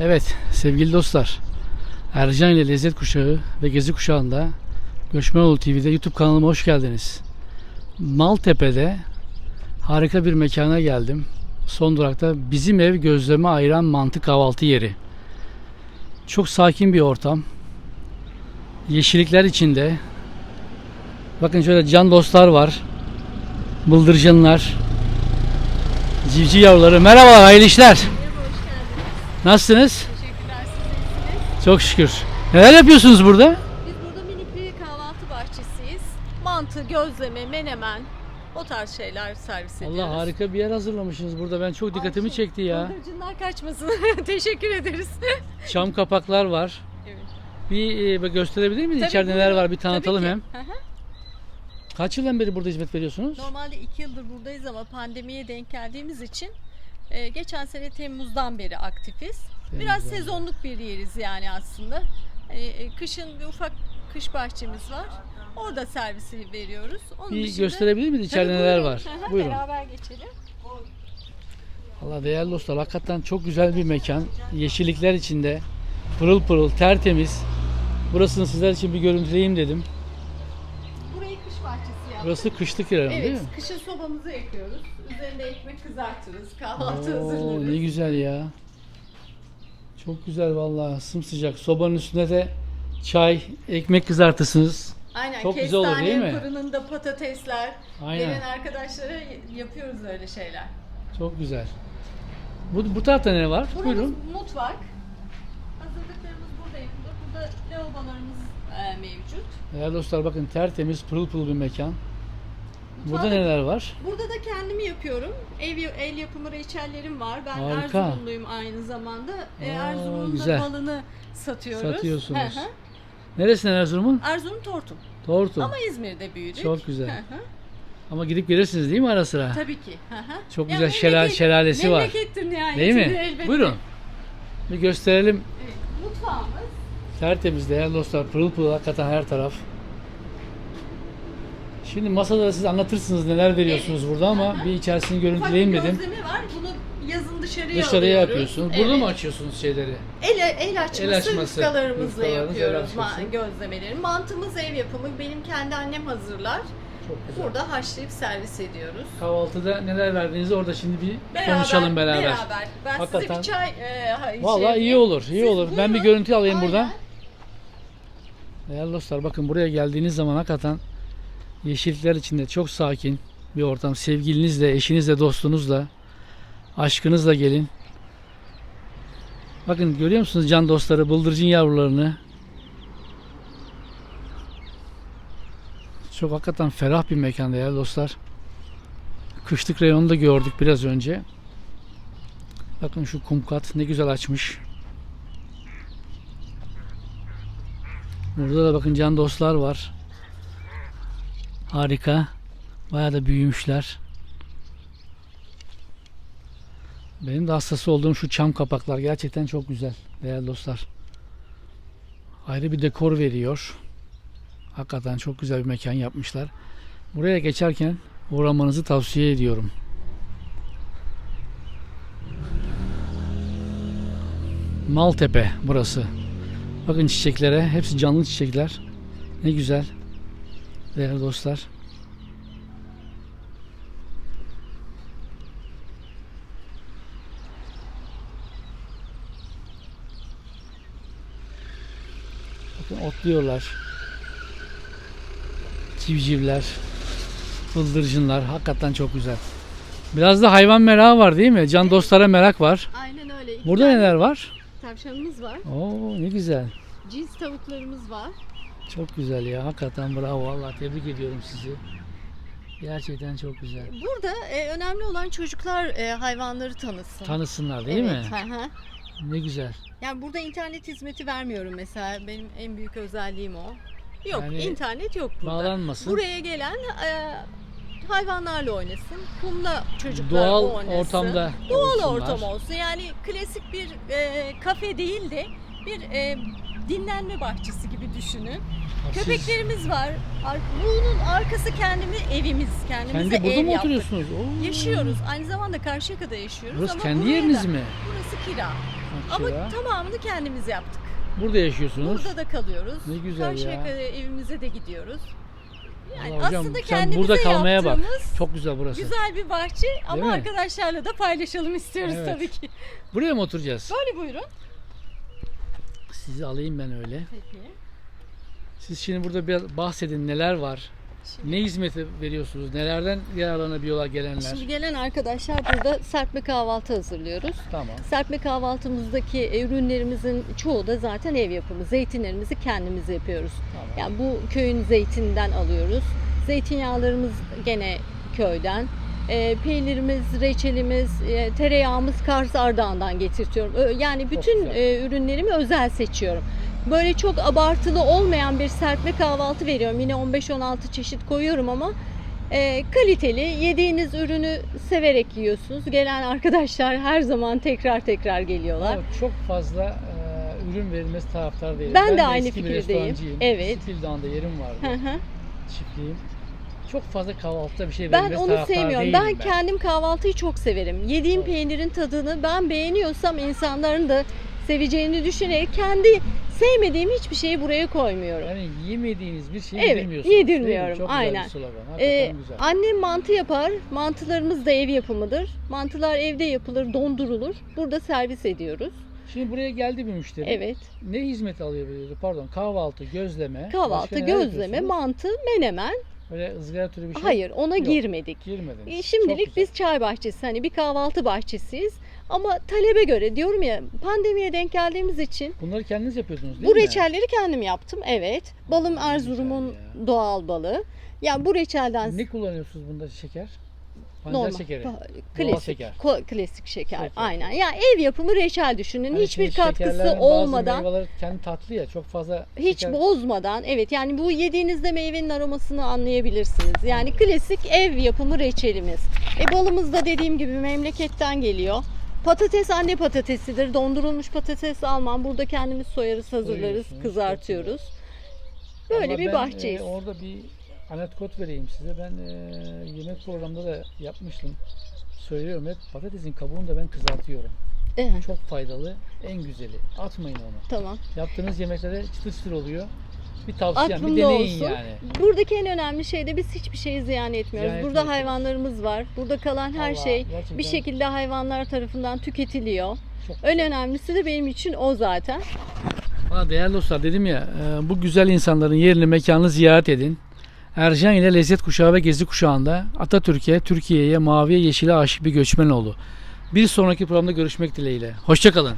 Evet sevgili dostlar. Ercan ile Lezzet Kuşağı ve Gezi Kuşağı'nda Göçmenoğlu TV'de YouTube kanalıma hoş geldiniz. Maltepe'de harika bir mekana geldim. Son durakta bizim ev gözleme ayıran mantı kahvaltı yeri. Çok sakin bir ortam. Yeşillikler içinde. Bakın şöyle can dostlar var. Bıldırcınlar. Civciv yavruları. Merhaba, hayırlı işler. Nasılsınız? Teşekkürler, siz iyisiniz. Çok şükür. Neler yapıyorsunuz burada? Biz burada minik bir kahvaltı bahçesiyiz. Mantı, gözleme, menemen, o tarz şeyler servis ediyoruz. Allah harika bir yer hazırlamışsınız burada. Ben çok dikkatimi Ay, çok- çekti ya. Bıldırcınlar kaçmasın. Teşekkür ederiz. Çam kapaklar var. evet. Bir e, gösterebilir miyiz Tabii, içeride neler buyurun. var bir tanıtalım Tabii hem. Hı hı. Kaç yıldan beri burada hizmet veriyorsunuz? Normalde iki yıldır buradayız ama pandemiye denk geldiğimiz için e, geçen sene Temmuz'dan beri aktifiz. Biraz Temmuz'dan sezonluk bir yeriz yani aslında. E, e, kışın bir ufak kış bahçemiz var. Orada servisi veriyoruz. Onun Bir dışında- gösterebilir miyiz içeride Tabii, neler buyurun. var? Hı hı, Buyurun. Beraber geçelim. Allah değerli dostlar hakikaten çok güzel bir mekan. Yeşillikler içinde. Pırıl pırıl, tertemiz. Burasını sizler için bir görüntüleyeyim dedim. Burayı kış bahçesi yaptık. Burası kışlık yer değil Evet, mi? kışın sobamızı yakıyoruz. Üzerinde ekmek kızartırız, kahvaltı Oo, hazırlarız. ne güzel ya. Çok güzel vallahi sımsıcak. Sobanın üstüne de çay, ekmek kızartırsınız. Aynen, Çok güzel olur, değil mi? fırınında patatesler. Aynen. Gelen arkadaşlara yapıyoruz öyle şeyler. Çok güzel. Bu, bu tarafta ne var? Buramız Buyurun. mutfak. Hazırlıklarımız burada yapılır. Burada lavabolarımız e, mevcut. Değerli dostlar bakın tertemiz pırıl pırıl bir mekan. Burada da- neler var? Burada da kendimi yapıyorum. Ev el yapımı reçellerim var. Ben Harika. Erzurumluyum aynı zamanda. E, Aa, Erzurum'un güzel. da balını satıyoruz. Satıyorsunuz. Hı hı. Neresinden Erzurum'un? Erzurum Tortum. Tortum. Ama İzmir'de büyüdük. Çok güzel. Hı hı. Ama gidip gelirsiniz değil mi ara sıra? Tabii ki. Hı hı. Çok güzel memleket- şelalesi var. Memlekettir nihayetinde Değil mi? elbette. Buyurun. Bir gösterelim. Evet, mutfağımız. Tertemiz değerli dostlar. Pırıl pırıl hakikaten her taraf. Şimdi masada da siz anlatırsınız neler veriyorsunuz burada ama bir içerisini Ufak bir görüntüleyeyim dedim. gözleme var. Bunu yazın dışarıya Dışarıya alıyoruz. yapıyorsunuz. Burada Evet. mı açıyorsunuz şeyleri? El, el açması, El açması, yufkalarımızla yapıyoruz ma- gözlemeleri. Mantımız ev yapımı. Benim kendi annem hazırlar. Çok güzel. Burada haşlayıp servis ediyoruz. Kahvaltıda neler verdiğinizi orada şimdi bir konuşalım beraber. Beraber. Ben size Hakikaten. bir çay e, ha- şey iyi olur, iyi Siz olur. Ben bir buyurun. görüntü alayım Aynen. buradan. Değerli dostlar bakın buraya geldiğiniz zaman hakikaten yeşillikler içinde çok sakin bir ortam. Sevgilinizle, eşinizle, dostunuzla, aşkınızla gelin. Bakın görüyor musunuz can dostları, bıldırcın yavrularını? Çok hakikaten ferah bir mekan değerli dostlar. Kışlık reyonu da gördük biraz önce. Bakın şu kumkat ne güzel açmış. Burada da bakın can dostlar var. Harika. Bayağı da büyümüşler. Benim de hastası olduğum şu çam kapaklar gerçekten çok güzel değerli dostlar. Ayrı bir dekor veriyor. Hakikaten çok güzel bir mekan yapmışlar. Buraya geçerken uğramanızı tavsiye ediyorum. Maltepe burası. Bakın çiçeklere. Hepsi canlı çiçekler. Ne güzel. Değerli dostlar. Bakın otluyorlar. Civcivler. Bıldırcınlar. Hakikaten çok güzel. Biraz da hayvan merakı var değil mi? Can dostlara merak var. Aynen öyle. İki Burada tane neler var? Tavşanımız var. Oo ne güzel. Cins tavuklarımız var. Çok güzel ya. Hakikaten bravo. Vallahi tebrik ediyorum sizi. Gerçekten çok güzel. Burada e, önemli olan çocuklar e, hayvanları tanısın. Tanısınlar değil mi? evet, hı hı. Ne güzel. Yani burada internet hizmeti vermiyorum mesela. Benim en büyük özelliğim o. Yok, Yani internet yok burada. Bağlanmasın. Buraya gelen e, hayvanlarla oynasın. Kumla çocuklar Doğal oynasın. ortamda Doğal olsunlar. ortam olsun. Yani klasik bir e, kafe değil de bir e, dinlenme bahçesi gibi düşünün. Siz Köpeklerimiz var. Ar- bunun arkası kendimi evimiz. Kendimize kendi burada ev mı yaptık. oturuyorsunuz? Oo. Yaşıyoruz. Aynı zamanda Karşıyaka'da yaşıyoruz Burası ama kendi buraya yeriniz da- mi? Burası kira. Ama kira. tamamını kendimiz yaptık. Burada yaşıyorsunuz. Burada da kalıyoruz. Ne güzel Karşıyaka ya. evimize de gidiyoruz. Yani Vallahi hocam, aslında sen kendimize burada kalmaya bak. yaptığımız Çok güzel burası. güzel bir bahçe ama mi? arkadaşlarla da paylaşalım istiyoruz Evet. tabii ki. Buraya mı oturacağız? Böyle buyurun. Sizi alayım ben öyle. Peki. Siz şimdi burada biraz bahsedin neler var? Şimdi, Ne hizmeti veriyorsunuz? Nelerden yararlanabiliyorlar gelenler? şimdi gelen arkadaşlar burada serpme kahvaltı hazırlıyoruz. Tamam. Serpme kahvaltımızdaki e, ürünlerimizin çoğu da zaten ev yapımı. Zeytinlerimizi kendimiz yapıyoruz. Tamam. Yani bu köyün zeytininden alıyoruz. Zeytinyağlarımız gene köyden. E, peynirimiz, reçelimiz, e, tereyağımız Kars Ardahan'dan getirtiyorum. Ö- Yani bütün e, ürünlerimi özel seçiyorum. Böyle çok abartılı olmayan bir serpme kahvaltı veriyorum. Yine 15-16 çeşit koyuyorum ama e, kaliteli, yediğiniz ürünü severek yiyorsunuz. Gelen arkadaşlar her zaman tekrar tekrar geliyorlar. Ama çok fazla e, ürün verilmesi taraftar değilim. Ben de aynı eski bir fikirdeyim. Evet. Stil Dağı'nda yerim Hı vardı. hı. Çiftliğim. Çok fazla kahvaltıda bir şey Ben onu sevmiyorum. değilim Ben, kendim kahvaltıyı çok severim. Yediğim peynirin tadını ben beğeniyorsam insanların da seveceğini düşünerek kendi sevmediğim hiçbir şeyi buraya koymuyorum. Yani yemediğiniz bir şeyi Evet, yedirmiyorsunuz. değil mi? yedirmiyorum. Çok Aynen. güzel bir slogan. Hakikaten Ee, güzel. annem mantı yapar. Mantılarımız da ev yapımıdır. Mantılar evde yapılır, dondurulur. Burada servis ediyoruz. Şimdi buraya geldi bir müşteri. Evet. Ne hizmet alıyor böyle? Pardon kahvaltı, gözleme. Kahvaltı, Başka neler gözleme, yapıyorsunuz? mantı, menemen. Böyle ızgara türü bir şey Hayır, ona Yok. girmedik. girmediniz. E, Şimdilik biz çay bahçesi hani bir kahvaltı bahçesiyiz. Ama talebe göre diyorum ya pandemiye denk geldiğimiz için Bunları kendiniz yapıyordunuz değil bu mi? reçelleri kendim yaptım. Evet. Balım Erzurum'un doğal balı. Yani bu reçelden Ne kullanıyorsunuz bunda şeker? Pancar normal şekeri. Doğal klasik şeker. ko- klasik şeker. Şeker. Aynen. Ya ev yapımı reçel düşünün. Hani Hiçbir şimdi katkısı şekerlerin olmadan Bazı meyveler kendi tatlı ya çok fazla hiç şeker- bozmadan evet yani bu yediğinizde meyvenin aromasını anlayabilirsiniz. Yani klasik ev yapımı reçelimiz. E balımız da dediğim gibi memleketten geliyor. Patates anne patatesidir. Dondurulmuş patates almam. Burada kendimiz soyarız, hazırlarız, Soyuyorsunuz, kızartıyoruz. Böyle Ama bir ben, bahçeyiz. e, orada bir anekdot vereyim size. Ben e, yemek programında da yapmıştım. Söylüyorum hep patatesin kabuğunu da ben kızartıyorum. Evet, Çok faydalı, en güzeli. Atmayın onu. tamam. Yaptığınız yemeklere çıtır çıtır oluyor. Bir tavsiyem, bir Aklımda deneyin olsun. yani. Buradaki en önemli şey de biz hiçbir şeyi ziyan etmiyoruz. Ziyan Burada etmiyorsunuz. hayvanlarımız var. Burada kalan her Vallahi şey gerçekten bir şekilde hayvanlar tarafından tüketiliyor. Çok En önemlisi de benim için o zaten. Değerli dostlar dedim ya bu güzel insanların yerini mekanını ziyaret edin. Ercan ile Lezzet Kuşağı ve Gezi Kuşağı'nda Atatürk'e, Türkiye'ye, maviye, yeşile aşık bir göçmen oldu. Bir sonraki programda görüşmek dileğiyle. Hoşçakalın.